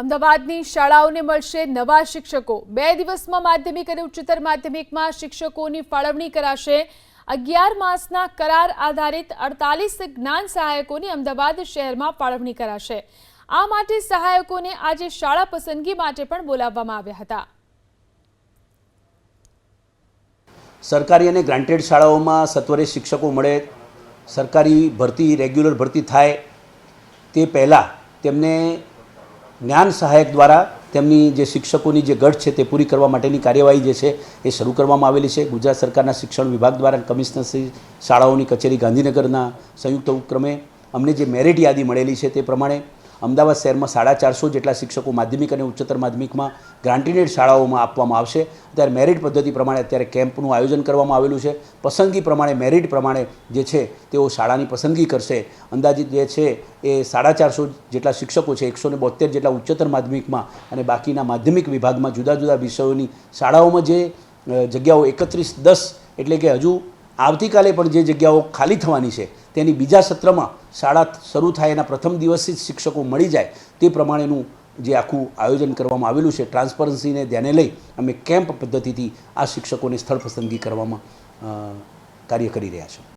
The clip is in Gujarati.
અમદાવાદની શાળાઓને મળશે નવા શિક્ષકો. બે દિવસમાં માધ્યમિક અને ઉચ્ચતર માધ્યમિકમાં શિક્ષકોની ફાળવણી કરાશે. અગિયાર માસના કરાર આધારિત અડતાલીસ જ્ઞાન સહાયકોની અમદાવાદ શહેરમાં ફાળવણી કરાશે. આ માટે સહાયકોને આજે શાળા પસંદગી માટે પણ બોલાવવામાં આવ્યા હતા. સરકારી અને ગ્રાન્ટેડ શાળાઓમાં સત્વરે શિક્ષકો મળે. સરકારી ભરતી, રેગ્યુલર ભરતી થાય. તે પહેલાં તેમને જ્ઞાન સહાયક દ્વારા તેમની જે શિક્ષકોની જે ગઢ છે તે પૂરી કરવા માટેની કાર્યવાહી જે છે એ શરૂ કરવામાં આવેલી છે. ગુજરાત સરકારના શિક્ષણ વિભાગ દ્વારા કમિશનરશ્રી શાળાઓની કચેરી ગાંધીનગરના સંયુક્ત ઉપક્રમે અમને જે મેરિટ યાદી મળેલી છે તે પ્રમાણે અમદાવાદ શહેરમાં સાડા ચારસો જેટલા શિક્ષકો માધ્યમિક અને ઉચ્ચતર માધ્યમિકમાં ગ્રાન્ટીનેડ શાળાઓમાં આપવામાં આવશે. ત્યારે મેરિટ પદ્ધતિ પ્રમાણે અત્યારે કેમ્પનું આયોજન કરવામાં આવેલું છે. પસંદગી પ્રમાણે, મેરિટ પ્રમાણે જે છે, તેઓ શાળાની પસંદગી કરશે. અંદાજિત જે છે, એ સાડા ચારસો જેટલા શિક્ષકો છે, એકસો ને બોતેર જેટલા ઉચ્ચતર માધ્યમિકમાં અને બાકીના માધ્યમિક વિભાગમાં જુદા જુદા વિષયોની શાળાઓમાં જે જગ્યાઓ એકત્રીસ દસ એટલે કે હજુ આવતીકાલે પણ જે જગ્યાઓ ખાલી થવાની છે, તેની બીજા સત્રમાં શાળા શરૂ થાય એના પ્રથમ દિવસથી જ શિક્ષકો મળી જાય તે પ્રમાણેનું જે આખું આયોજન કરવામાં આવેલું છે, ટ્રાન્સપરન્સીને ધ્યાને લઈ અમે કેમ્પ પદ્ધતિથી આ શિક્ષકોને સ્થળ પસંદગી કરવામાં કાર્ય કરી રહ્યા છીએ.